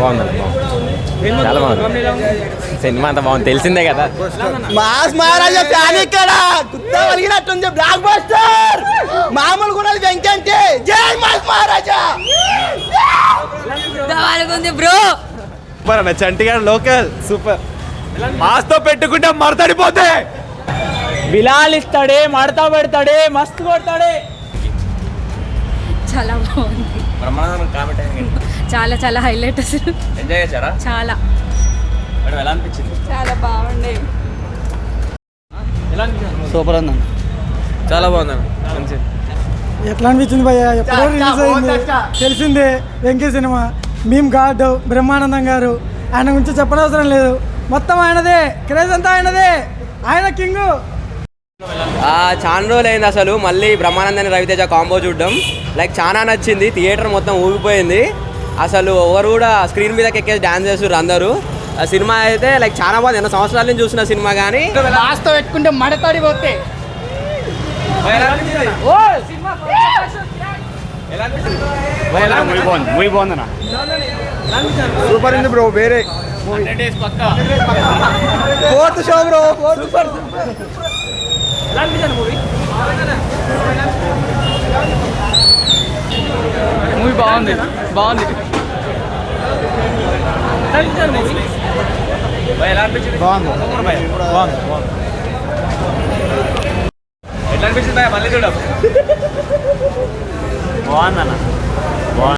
బాగుందండి బాగుంది. చాలా బాగుంది. సినిమా అంతా బాగుంది. తెలిసిందే కదా. మాస్ మహారాజా ఫ్యాన్ ఇక్కడ. కుత్త వలిగినట్టుంది బ్లాక్ బస్టర్ మామూలు కూడా వెంకీ అంటే జై మాస్ మహారాజా. బ్రో. సూపర్ అన్న చంటిగాడు లోకల్. సూపర్. మాస్తో పెట్టుకుంటే మరతడిపోతే. బిలాల్ ఇస్తాడే మడతా పెడతాడే మస్తు కొడతాడే. చాలా బాగుంది. బ్రహ్మానందం కామెంట్ చాలా చాలా హైలైట్ అసలు. ఎంజాయ్ చేశారా? చాలా. మేడం ఎలా అనిపించింది? చాలా బాగుండే సూపర్ ఉందన్న చాలా బాగుందండి మంచి ఎట్లా అనిపించింది భయ్య? ఎప్పుడో రిలీజ్ అయింది. తెలిసిందే వెంకీ సినిమా. మేము గాడ్ బ్రహ్మానందం గారు. ఆయన గురించి చెప్పనవసరం లేదు. మొత్తం ఆయనదే. క్రేజ్ అంతా ఆయనదే. ఆయన కింగ్. చాలా రోజులు అయింది అసలు. మళ్ళీ బ్రహ్మానందని రవితేజ కాంబో చూడడం. లైక్ చాలా నచ్చింది. థియేటర్ మొత్తం ఊగిపోయింది. అసలు ఎవరు కూడా స్క్రీన్ మీదకి ఎక్కేసి డాన్స్ చేస్తున్నారు అందరూ. ఆ సినిమా అయితే లైక్ చాలా బాగుంది. ఎన్నో సంవత్సరాల నుంచి చూసిన సినిమా కానీ. లాస్ట్ పెట్టుకుంటే మడతాడి పోతే. సూపర్ ఉంది బ్రో వేరే. Fourth show bro super movie బాగుంది బాగుంది. బాగుంది బాగుంది బాగుంది ఎట్లా అనిపించింది భయ్యా? మళ్ళీ చూడం బాగుందన్న